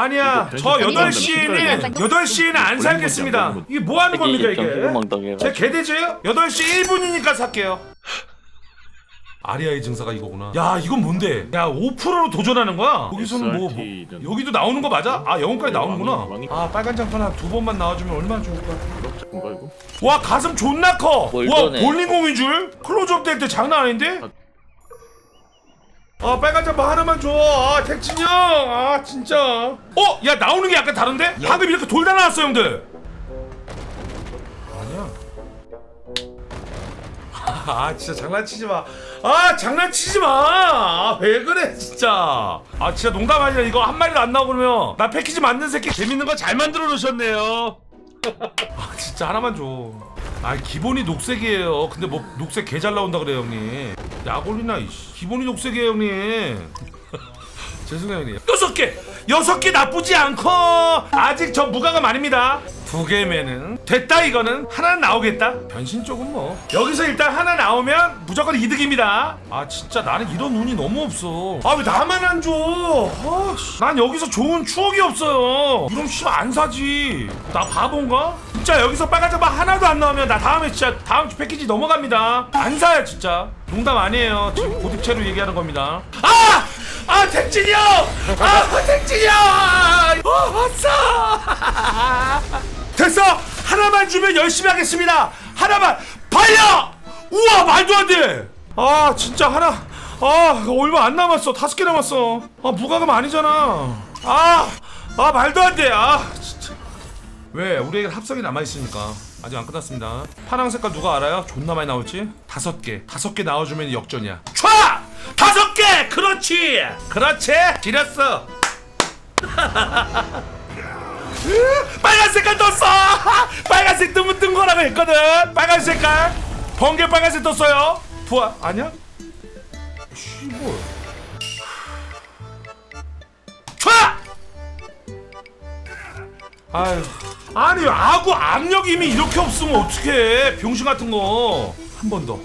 아니야 저 변신 8시에는 생각나면 8시에는 안 살겠습니다 이게 뭐 하는 겁니까 이게. 제 개돼지예요? 8시 1분이니까 살게요 아리아의 증사가 이거구나 야 이건 뭔데 야 5%로 도전하는 거야 여기서는 뭐, 뭐 SRT 는- 여기도 나오는 거 맞아? 아 영혼까지 네, 나오는구나 왕이- 왕이- 아 빨간 장판 한두 번만 나와주면 얼마나 좋을까 뭔가 이거? 와 가슴 존나 커. 뭘와 꺼내. 볼링공인 줄? 클로즈업 될 때 장난 아닌데? 아 빨간 잠바 하나만 줘. 아 택진이 형. 아 진짜. 어? 야 나오는 게 약간 다른데? 방금 이렇게 돌다 나왔어 형들. 아니야. 아 진짜 장난치지 마. 아 장난치지 마. 아, 왜 그래 진짜. 아 진짜 농담 아니야 이거 한 마리도 안 나오고 그러면 나 패키지 만든 새끼 재밌는 거 잘 만들어 놓으셨네요. 아 진짜 하나만 줘. 아 기본이 녹색이에요. 근데 뭐 녹색 개 잘 나온다 그래요 형님. 약올리나 이씨. 기본이 녹색이에요 형님. 죄송해요 형님. 여섯 개. 여섯 개 나쁘지 않고 아직 저 무가가 많습니다. 두 개면은 됐다 이거는 하나 나오겠다. 변신 쪽은 뭐 여기서 일단 하나 나오면 무조건 이득입니다. 아 진짜 나는 이런 운이 너무 없어. 아 왜 나만 안 줘? 아, 씨. 난 여기서 좋은 추억이 없어요. 이런 씨안 사지. 나 바본가? 진짜 여기서 빨간 자바 하나도 안 나오면 나 다음에 진짜 다음 주 패키지 넘어갑니다. 안 사요 진짜. 농담 아니에요. 지금 고딕체로 얘기하는 겁니다. 아! 아 택진이 형! 아 택진이 형! 어 왔어! 됐어! 하나만 주면 열심히 하겠습니다! 하나만! 발려! 우와 말도 안 돼! 아 진짜 하나 아 얼마 안 남았어 다섯 개 남았어 아 무과금 아니잖아 아! 아 말도 안 돼! 아 진짜 왜 우리에게 합성이 남아있으니까 아직 안 끝났습니다 파랑 색깔 누가 알아요? 존나 많이 나올지? 다섯 개 다섯 개 나와주면 역전이야 촤! 다섯 개! 그렇지! 그렇지! 지렸어 빨간 색깔 떴어! 빨간색 뜨면 뜬 거라고 했거든 빨간 색깔 번개 빨간색 떴어요 부하 아니야? 씨발 촤! 아유 아니 아구 압력 이미 이렇게 없으면 어떡해? 병신 같은 거. 한 번 더.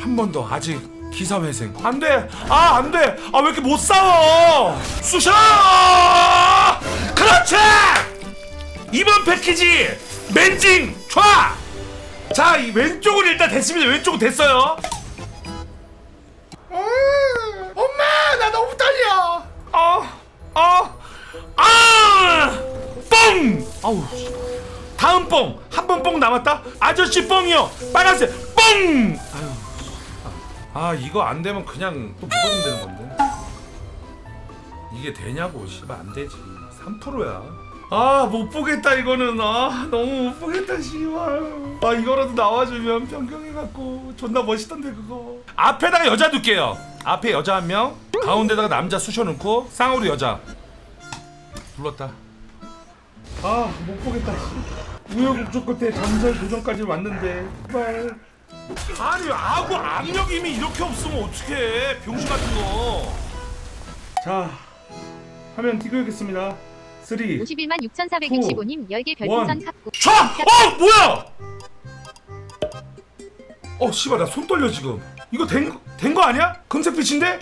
한 번 더. 아직 기사회생. 안돼. 아 안돼. 아 왜 이렇게 못 싸워? 쑤셔! 그렇지! 이번 패키지 맨징! 촤 자이 왼쪽은 일단 됐습니다. 왼쪽은 됐어요 뻥 아우 다음 뻥 한 번 뻥 남았다? 아저씨 뻥이요! 빨간색 뻥 아유 아 이거 안 되면 그냥 또 무거우면 되는 건데. 이게 되냐고 씨발. 안 되지. 3%야. 아 못 보겠다 이거는. 아 너무 못 보겠다 씨발. 아 이거라도 나와주면 변경해갖고. 존나 멋있던데 그거. 앞에다가 여자 둘게요. 앞에 여자 한 명 가운데다가 남자 쑤셔놓고 쌍으로 여자. 불렀다 아 못 보겠다. 우여곡절 끝에 잠살 도전까지 왔는데. 제발. 아니 아구 압력 이미 이렇게 없으면 어떡해 병신 같은 거 자 화면 띄고겠습니다. 3 51만 6,465님 10개 별풍선 값고 촤! 어 뭐야? 어 씨발 나 손 떨려 지금. 이거 된된거 아니야? 금색 빛인데?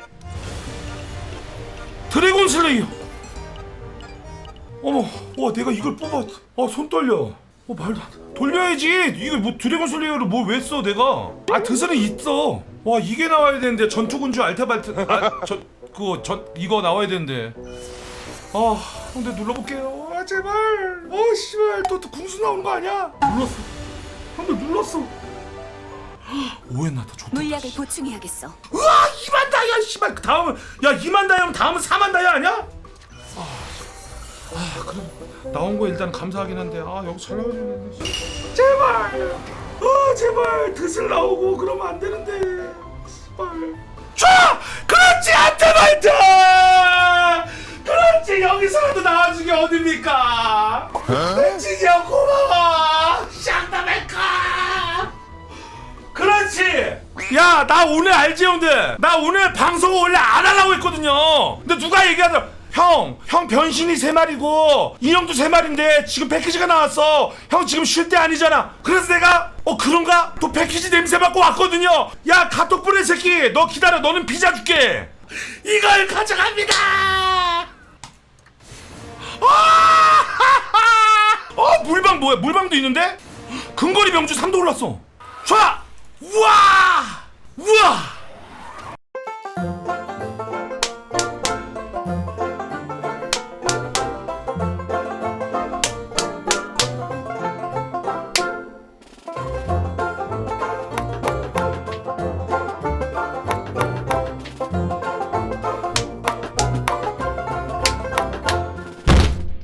드래곤 슬레이어 어머 와 내가 이걸 뽑아 어손 떨려. 어 말도 안 돼. 돌려야지. 이거 뭐 드래곤 슬레이어를 뭘 왜 써 내가? 아 드스는 있어. 와 이게 나와야 되는데. 전투군주 알타발트 아저 그거 전 이거 나와야 되는데. 아 근데 눌러볼게요. 아 제발. 어 씨발. 또, 또 궁수 나오는 거 아니야? 눌렀어. 형들 눌렀어. 오해나다 좋다 물약을 보충해야겠어. 우와 2만 다이아 씨발. 그 다음은 야 2만 다이아면 다음은 4만 다이아 아니야? 아, 아 그래 나온 거 일단 감사하긴 한데 아 여기 잘 나와주는데. 제발! 아 제발! 드슬 나오고 그러면 안 되는데. 씨발. 쫙 그렇지 안테발트! 그렇지 여기서라도 나와주기 어딥니까? 벤치지 형 고마워! 샹다메카! 그렇지! 야 나 오늘 알지 형들? 나 오늘 방송 원래 안 하려고 했거든요. 근데 누가 얘기하더라 형! 형 변신이 세 마리고 인형도 세 마리인데 지금 패키지가 나왔어. 형 지금 쉴 때 아니잖아. 그래서 내가 어 그런가? 또 패키지 냄새 맡고 왔거든요. 야 카톡 보내 새끼 너 기다려. 너는 피자 줄게. 이걸 가져갑니다! 아! 어 물방 뭐야? 물방도 있는데? 근거리 명주 3도 올랐어. 좋아! 우와!